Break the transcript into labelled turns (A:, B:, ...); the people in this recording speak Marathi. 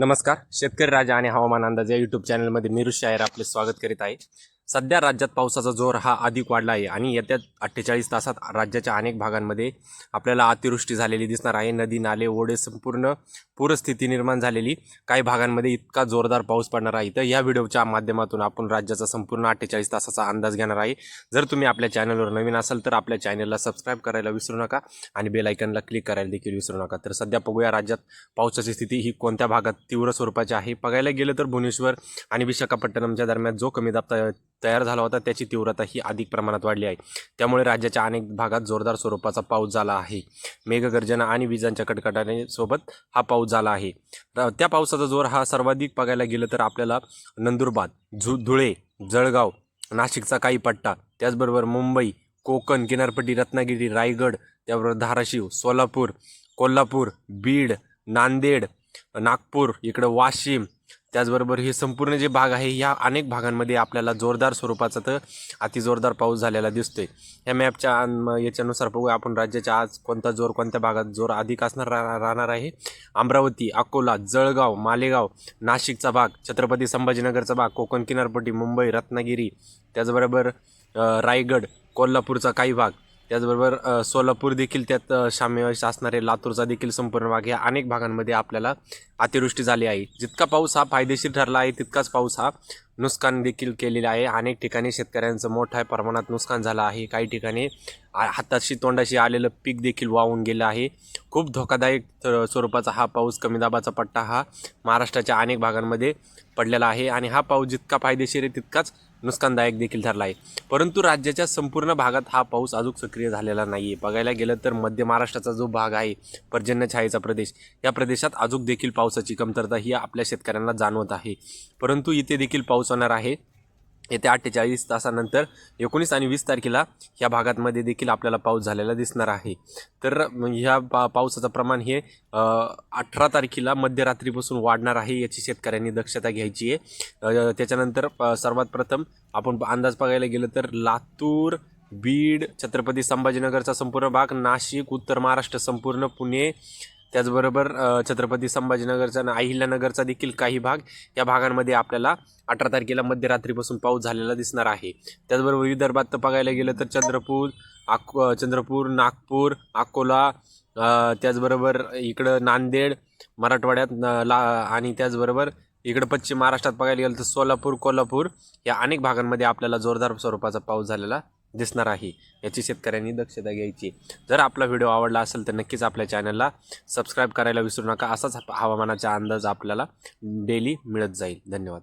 A: नमस्कार. शेतकरी राजा आणि हवामान अंदाज या यूट्यूब चॅनलमध्ये मीरुष शायर आपले स्वागत करीत आहे. सध्या राज्यात पावसाचा जोर हा अधिक वाढला आहे आणि येत्या अठ्ठेचाळीस तासात राज्याच्या अनेक भागांमध्ये आपल्याला अतिवृष्टी झालेली दिसणार आहे. नदी नाले ओढे संपूर्ण पूरस्थिती निर्माण झालेली. काही भागांमध्ये इतका जोरदार पाऊस पडणार आहे. तर या व्हिडिओच्या माध्यमातून आपण राज्याचा संपूर्ण अठ्ठेचाळीस तासाचा अंदाज घेणार आहे. जर तुम्ही आपल्या चॅनलवर नवीन असाल तर आपल्या चॅनलला सबस्क्राईब करायला विसरू नका आणि बेलायकनला क्लिक करायला देखील विसरू नका. तर सध्या बघूया राज्यात पावसाची स्थिती ही कोणत्या भागात तीव्र स्वरूपाची आहे. बघायला गेलं तर भुवनेश्वर आणि विशाखापट्टणमच्या दरम्यान जो कमी दाबता तयार झाला होता त्याची तीव्रता ही अधिक प्रमाणात वाढली आहे. त्यामुळे राज्याच्या अनेक भागात जोरदार स्वरूपाचा पाऊस झाला आहे. मेघगर्जना आणि विजांच्या कडकडाने सोबत हा पाऊस झाला आहे. र- त्या पावसाचा जोर हा सर्वाधिक बघायला गेलं तर आपल्याला नंदुरबार झु धुळे जळगाव नाशिकचा काही पट्टा त्याचबरोबर मुंबई कोकण किनारपट्टी रत्नागिरी रायगड त्याबरोबर धाराशिव सोलापूर कोल्हापूर बीड नांदेड नागपूर इकडं वाशिम त्याचबरोबर हे संपूर्ण जे भाग आहे ह्या अनेक भागांमध्ये आपल्याला जोरदार स्वरूपाचा तर अतिजोरदार पाऊस झालेला दिसतोय. या मॅपच्या याच्यानुसार बघूया आपण राज्याच्या आज कोणता जोर कोणत्या भागात जोर अधिक असणार रा- राहणार आहे? अमरावती अकोला जळगाव मालेगाव नाशिकचा भाग छत्रपती संभाजीनगरचा भाग कोकण किनारपट्टी मुंबई रत्नागिरी त्याचबरोबर रायगड कोल्हापूरचा काही भाग. त्याचबरोबर सोलापूर देखील त्यात अ, असणारे लातूरचा देखील संपूर्ण भाग या अनेक भागांमध्ये आपल्याला अतिवृष्टी झाली आहे. जितका पाऊस हा फायदेशीर ठरला आहे तितकाच पाऊस हा नुकसान देखील केलेला आहे. अनेक ठिकाणी शेतकऱ्यांचं मोठ्या प्रमाणात नुकसान झालं आहे. काही ठिकाणी हाताशी तोंडाशी आलेलं पीक देखील वाहून गेलं आहे. खूप धोकादायक स्वरूपाचा हा पाऊस कमी दाबाचा पट्टा हा महाराष्ट्राच्या अनेक भागांमध्ये पडलेला आहे आणि हा पाऊस जितका फायदेशीर आहे तितकाच नुकसानदायक देखील ठरला आहे. परंतु राज्याच्या संपूर्ण भागात हा पाऊस अजून सक्रिय झालेला नाही आहे बघायला गेलं तर मध्य महाराष्ट्राचा जो भाग आहे पर्जन्य छायेचा प्रदेश या प्रदेशात अजून देखील पावसाची कमतरता ही आपल्या शेतकऱ्यांना जाणवत आहे. परंतु इथे देखील पाऊस होणार आहे. येत्या अठ्ठेचाळीस तासानंतर एकोणीस आणि वीस तारखेला ह्या भागांमध्ये देखील आपल्याला पाऊस झालेला दिसणार आहे. तर ह्या पा पावसाचं प्रमाण हे अठरा तारखेला मध्यरात्रीपासून वाढणार आहे याची शेतकऱ्यांनी दक्षता घ्यायची आहे. त्याच्यानंतर सर्वात प्रथम आपण अंदाज बघायला गेलं तर लातूर बीड छत्रपती संभाजीनगरचा संपूर्ण भाग नाशिक उत्तर महाराष्ट्र संपूर्ण पुणे त्याचबरोबर छत्रपती संभाजीनगरचा आणि अहिल्यानगरचा देखील काही भाग या भागांमध्ये आपल्याला अठरा तारखेला मध्यरात्रीपासून पाऊस झालेला दिसणार आहे. त्याचबरोबर विदर्भात तर बघायला गेलं तर चंद्रपूर आक चंद्रपूर नागपूर अकोला त्याचबरोबर इकडं नांदेड मराठवाड्यात ला आणि त्याचबरोबर इकडं पश्चिम महाराष्ट्रात बघायला गेलं तर सोलापूर कोल्हापूर या अनेक भागांमध्ये आपल्याला जोरदार स्वरूपाचा पाऊस झालेला दिसणार आहे. याची शेतकऱ्यांनी दक्षता घ्यायची. जर आपला व्हिडिओ आवडला असेल तर नक्कीच आपल्या चॅनलला सबस्क्राईब करायला विसरू नका. असाच हवामानाचा अंदाज आपल्याला डेली मिळत जाईल. धन्यवाद.